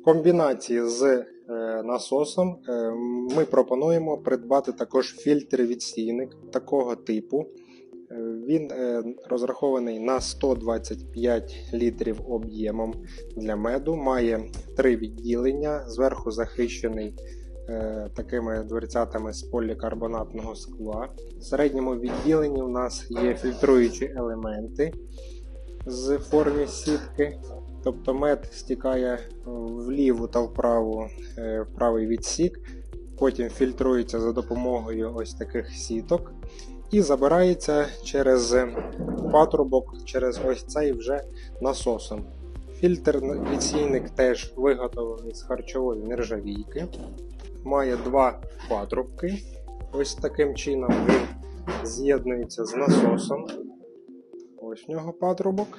В комбінації з е, насосом е, ми пропонуємо придбати також фільтр-відстійник такого типу. Е, Він розрахований на 125 літрів об'ємом для меду, має три відділення, зверху захищений такими дверцятами з полікарбонатного скла. В середньому відділенні у нас є фільтруючі елементи з формі сітки. Тобто мед стікає в ліву та вправу, е, в правий відсік, потім фільтрується за допомогою ось таких сіток і забирається через патрубок, через ось цей вже насосом. Фільтр відсійник теж виготовлений з харчової нержавійки. Має два патрубки. Ось таким чином він з'єднується з насосом. Ось в нього патрубок.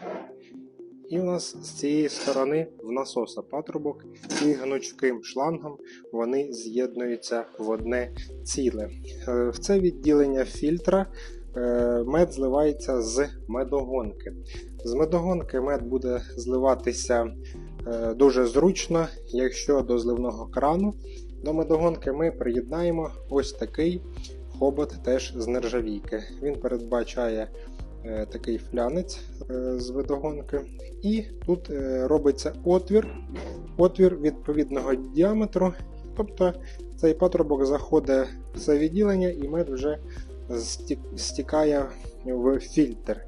І у нас з цієї сторони в насоса патрубок і гнучким шлангом вони з'єднуються в одне ціле. Е, В це відділення фільтра е, мед зливається з медогонки. З медогонки мед буде зливатися е, дуже зручно, якщо до зливного крану до медогонки ми приєднаємо ось такий хобот теж з нержавійки. Він передбачає такий флянець е, з видогонки, і тут е, робиться отвір, отвір відповідного діаметру. Тобто цей патрубок заходить в це відділення і мед вже стікає в фільтр.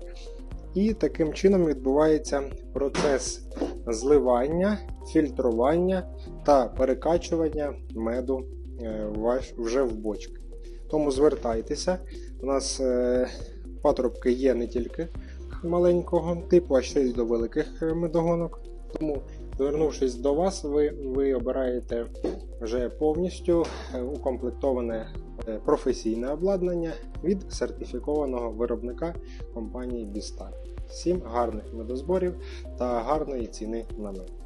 І таким чином відбувається процес зливання, фільтрування та перекачування меду е, вже в бочки. Тому звертайтеся. У нас е, патрубки є не тільки маленького типу, а ще й до великих е, медогонок. Тому, звернувшись до вас, ви, ви обираєте вже повністю е, укомплектоване е, професійне обладнання від сертифікованого виробника компанії Бістар. Всім гарних медозборів та гарної ціни на мед.